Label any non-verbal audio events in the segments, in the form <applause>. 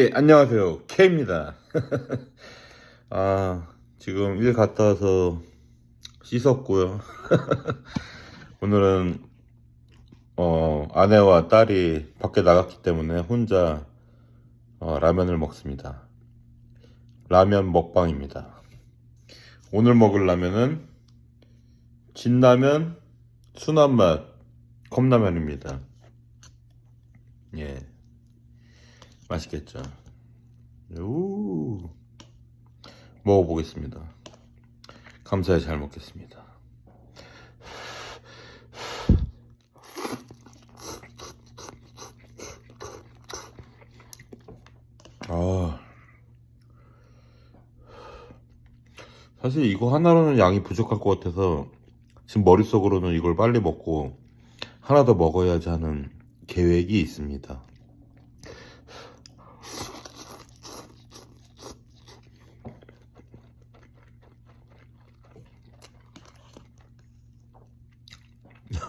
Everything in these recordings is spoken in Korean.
네, 안녕하세요. K입니다. <laughs> 아, 지금 일 갔다 와서 씻었고요. <laughs> 오늘은 어, 아내와 딸이 밖에 나갔기 때문에 혼자 어, 라면을 먹습니다. 라면 먹방입니다. 오늘 먹을 라면은 진라면, 순한맛, 컵라면입니다. 예. 맛있겠죠. 오. 먹어보겠습니다. 감사히 잘 먹겠습니다. 아. 사실 이거 하나로는 양이 부족할 것 같아서 지금 머릿속으로는 이걸 빨리 먹고 하나 더 먹어야지 하는 계획이 있습니다.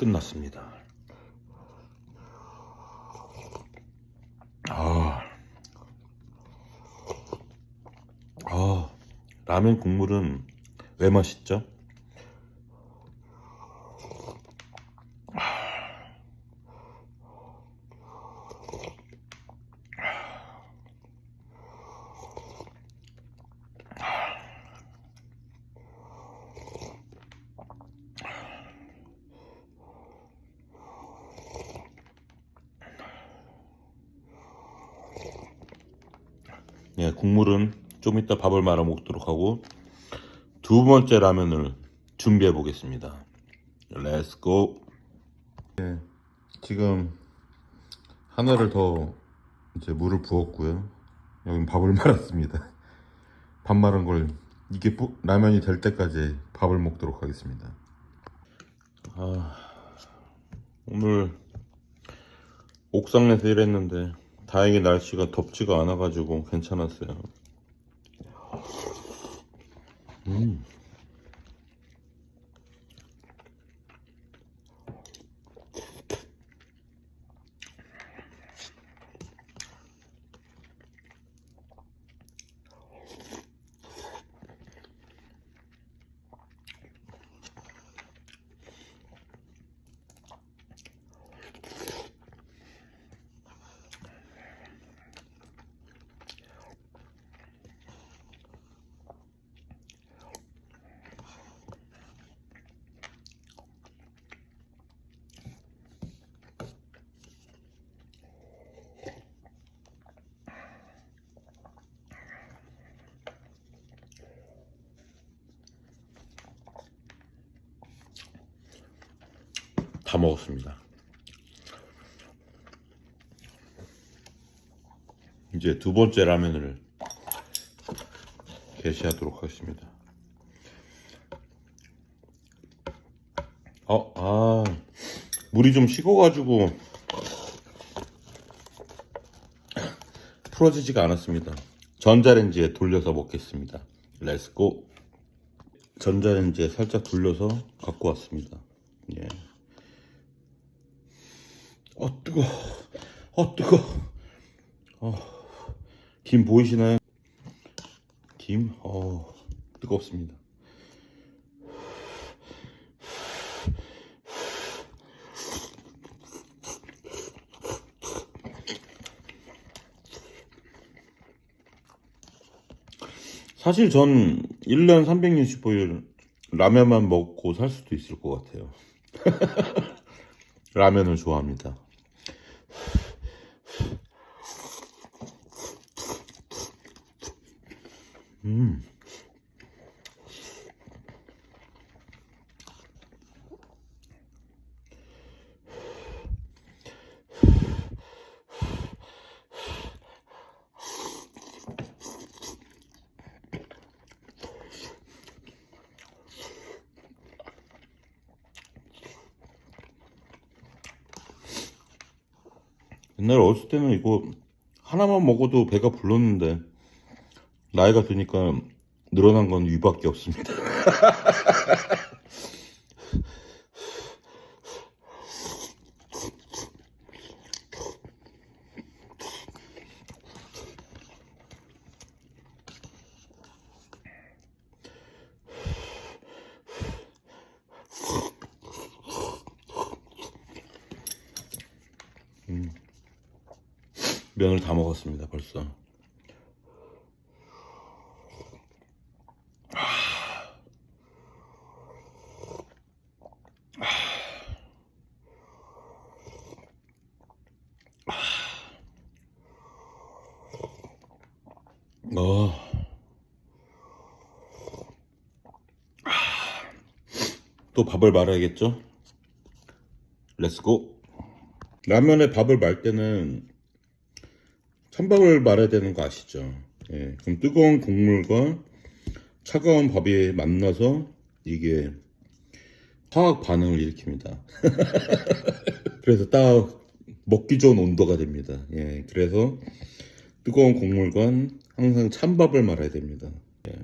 끝났습니다. 아, 아, 라면 국물은 왜 맛있죠? 예, 국물은 좀 이따 밥을 말아 먹도록 하고 두 번째 라면을 준비해 보겠습니다. Let's go. 예, 지금 하나를 더 이제 물을 부었고요. 여기 밥을 <laughs> 말았습니다. 밥 마른 걸 이게 뿌- 라면이 될 때까지 밥을 먹도록 하겠습니다. 아, 오늘 옥상에서 일했는데 다행히 날씨가 덥지가 않아가지고 괜찮았어요. 음. 다 먹었습니다. 이제 두 번째 라면을 개시하도록 하겠습니다. 어, 아, 물이 좀 식어가지고 풀어지지가 않았습니다. 전자레인지에 돌려서 먹겠습니다. 렛츠고. 전자레인지에 살짝 돌려서 갖고 왔습니다. 예. 어 뜨거, 어 뜨거. 어, 김 보이시나요? 김, 어 뜨겁습니다. 사실 전 1년 365일 라면만 먹고 살 수도 있을 것 같아요. <laughs> 라면을 좋아합니다. 음. 옛날에 어렸을 때는 이거 하나만 먹어도 배가 불렀는데 나이가 드니까 늘어난 건 위밖에 없습니다. <laughs> 면을 다 먹었습니다, 벌써. 어. 또 밥을 말아야겠죠? 렛츠고. 라면에 밥을 말 때는 찬밥을 말아야 되는 거 아시죠? 예, 그럼 뜨거운 국물과 차가운 밥이 만나서 이게 화학 반응을 일으킵니다. <laughs> 그래서 딱 먹기 좋은 온도가 됩니다. 예, 그래서 뜨거운 국물과 항상 찬밥을 말아야 됩니다. 예.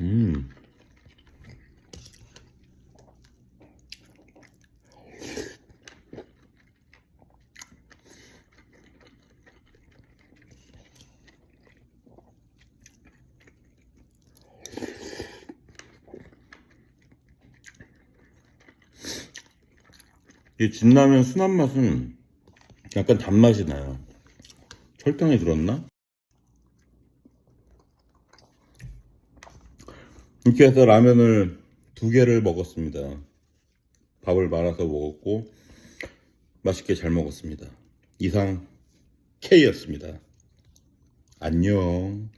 음. 이 진라면 순한 맛은 약간 단맛이 나요. 설탕이 들었나? 이렇게 해서 라면을 두 개를 먹었습니다. 밥을 말아서 먹었고 맛있게 잘 먹었습니다. 이상 K였습니다. 안녕.